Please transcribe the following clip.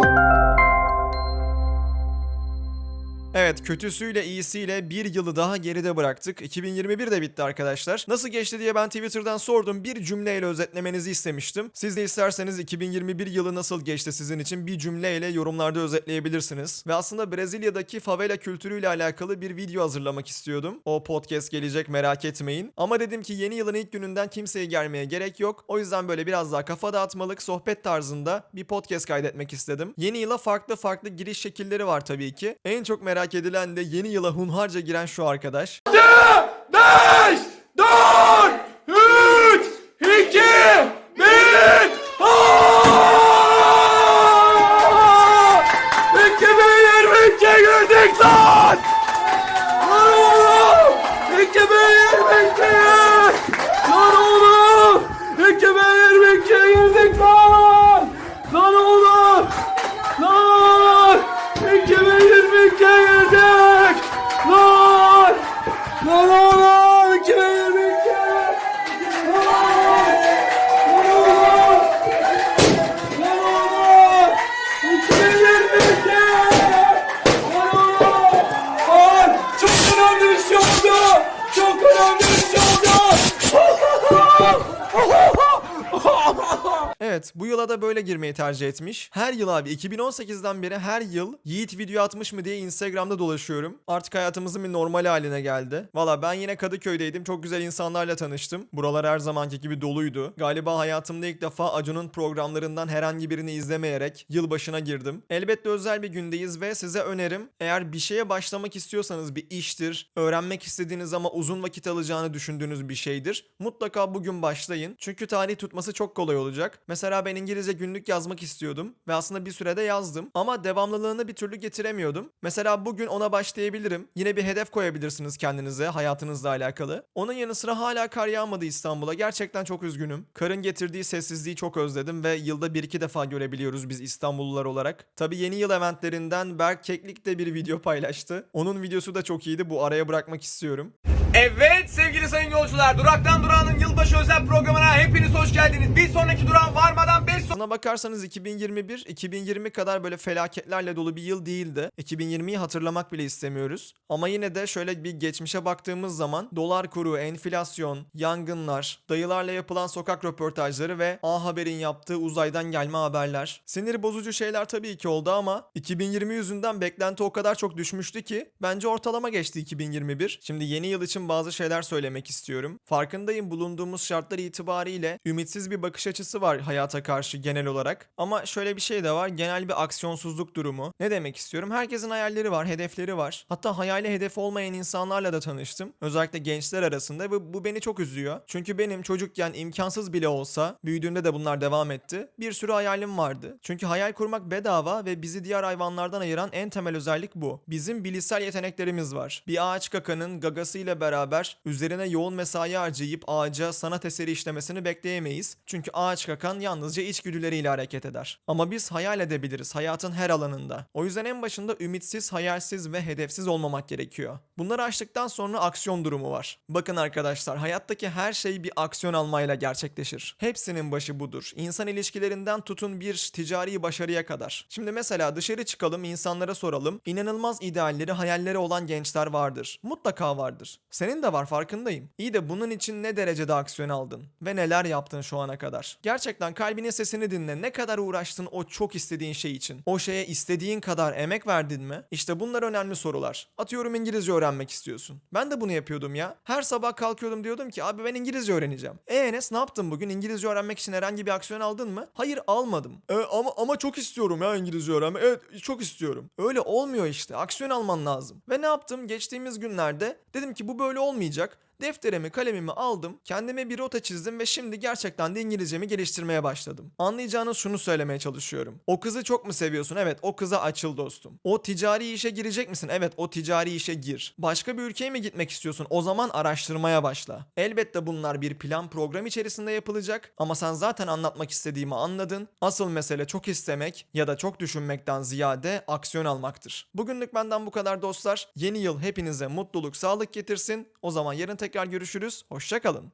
Bye. Evet kötüsüyle iyisiyle bir yılı daha geride bıraktık. 2021 de bitti arkadaşlar. Nasıl geçti diye ben Twitter'dan sordum. Bir cümleyle özetlemenizi istemiştim. Siz de isterseniz 2021 yılı nasıl geçti sizin için bir cümleyle yorumlarda özetleyebilirsiniz. Ve aslında Brezilya'daki favela kültürüyle alakalı bir video hazırlamak istiyordum. O podcast gelecek merak etmeyin. Ama dedim ki yeni yılın ilk gününden kimseyi germeye gerek yok. O yüzden böyle biraz daha kafa dağıtmalık sohbet tarzında bir podcast kaydetmek istedim. Yeni yıla farklı farklı giriş şekilleri var tabii ki. En çok merak edilen de yeni yıla hunharca giren şu arkadaş. 5, 4, 3, 2, Çok önemli bir şey oldu! Evet bu yıla da böyle girmeyi tercih etmiş. Her yıl abi 2018'den beri her yıl Yiğit video atmış mı diye Instagram'da dolaşıyorum. Artık hayatımızın bir normal haline geldi. Valla ben yine Kadıköy'deydim. Çok güzel insanlarla tanıştım. Buralar her zamanki gibi doluydu. Galiba hayatımda ilk defa Acun'un programlarından herhangi birini izlemeyerek yılbaşına girdim. Elbette özel bir gündeyiz ve size önerim eğer bir şeye başlamak istiyorsanız bir iştir, öğrenmek istediğiniz ama uzun vakit alacağını düşündüğünüz bir şeydir. Mutlaka bugün başlayın. Çünkü tarih tutması çok kolay olacak. Mesela ben İngilizce günlük yazmak istiyordum ve aslında bir sürede yazdım ama devamlılığını bir türlü getiremiyordum. Mesela bugün ona başlayabilirim. Yine bir hedef koyabilirsiniz kendinize hayatınızla alakalı. Onun yanı sıra hala kar yağmadı İstanbul'a. Gerçekten çok üzgünüm. Karın getirdiği sessizliği çok özledim ve yılda bir iki defa görebiliyoruz biz İstanbullular olarak. Tabi yeni yıl eventlerinden Berk Keklik de bir video paylaştı. Onun videosu da çok iyiydi. Bu araya bırakmak istiyorum. Evet sevgili sayın yolcular Duraktan Durağan'ın yılbaşı özel programına hepiniz hoş geldiniz. Bir sonraki durağın varmadan 5 Aslına bakarsanız 2021, 2020 kadar böyle felaketlerle dolu bir yıl değildi. 2020'yi hatırlamak bile istemiyoruz. Ama yine de şöyle bir geçmişe baktığımız zaman dolar kuru, enflasyon, yangınlar, dayılarla yapılan sokak röportajları ve A Haber'in yaptığı uzaydan gelme haberler. Sinir bozucu şeyler tabii ki oldu ama 2020 yüzünden beklenti o kadar çok düşmüştü ki bence ortalama geçti 2021. Şimdi yeni yıl için bazı şeyler söylemek istiyorum. Farkındayım bulunduğumuz şartlar itibariyle ümitsiz bir bakış açısı var hayata karşı genel olarak. Ama şöyle bir şey de var. Genel bir aksiyonsuzluk durumu. Ne demek istiyorum? Herkesin hayalleri var, hedefleri var. Hatta hayali hedefi olmayan insanlarla da tanıştım. Özellikle gençler arasında ve bu beni çok üzüyor. Çünkü benim çocukken imkansız bile olsa, büyüdüğümde de bunlar devam etti. Bir sürü hayalim vardı. Çünkü hayal kurmak bedava ve bizi diğer hayvanlardan ayıran en temel özellik bu. Bizim bilişsel yeteneklerimiz var. Bir ağaç kakanın gagasıyla beraber üzerine yoğun mesai harcayıp ağaca sanat eseri işlemesini bekleyemeyiz. Çünkü ağaç kakan yalnızca içgüdüleriyle hareket eder. Ama biz hayal edebiliriz hayatın her alanında. O yüzden en başında ümitsiz, hayalsiz ve hedefsiz olmamak gerekiyor. Bunları açtıktan sonra aksiyon durumu var. Bakın arkadaşlar hayattaki her şey bir aksiyon almayla gerçekleşir. Hepsinin başı budur. İnsan ilişkilerinden tutun bir ticari başarıya kadar. Şimdi mesela dışarı çıkalım insanlara soralım. İnanılmaz idealleri, hayalleri olan gençler vardır. Mutlaka vardır. Senin de var farkındayım. İyi de bunun için ne derecede aksiyon aldın? Ve neler yaptın şu ana kadar? Gerçekten kalbinin sesini dinle. Ne kadar uğraştın o çok istediğin şey için? O şeye istediğin kadar emek verdin mi? İşte bunlar önemli sorular. Atıyorum İngilizce öğrenmek istiyorsun. Ben de bunu yapıyordum ya. Her sabah kalkıyordum diyordum ki abi ben İngilizce öğreneceğim. E Enes ne yaptın bugün? İngilizce öğrenmek için herhangi bir aksiyon aldın mı? Hayır almadım. E, ama ama çok istiyorum ya İngilizce öğrenmek. Evet çok istiyorum. Öyle olmuyor işte. Aksiyon alman lazım. Ve ne yaptım? Geçtiğimiz günlerde dedim ki bu böyle olmayacak. Defterimi kalemimi aldım, kendime bir rota çizdim ve şimdi gerçekten de İngilizcemi geliştirmeye başladım. Anlayacağınız şunu söylemeye çalışıyorum. O kızı çok mu seviyorsun? Evet o kıza açıl dostum. O ticari işe girecek misin? Evet o ticari işe gir. Başka bir ülkeye mi gitmek istiyorsun? O zaman araştırmaya başla. Elbette bunlar bir plan program içerisinde yapılacak ama sen zaten anlatmak istediğimi anladın. Asıl mesele çok istemek ya da çok düşünmekten ziyade aksiyon almaktır. Bugünlük benden bu kadar dostlar. Yeni yıl hepinize mutluluk, sağlık getirsin. O zaman yarın tekrar görüşürüz. Hoşçakalın.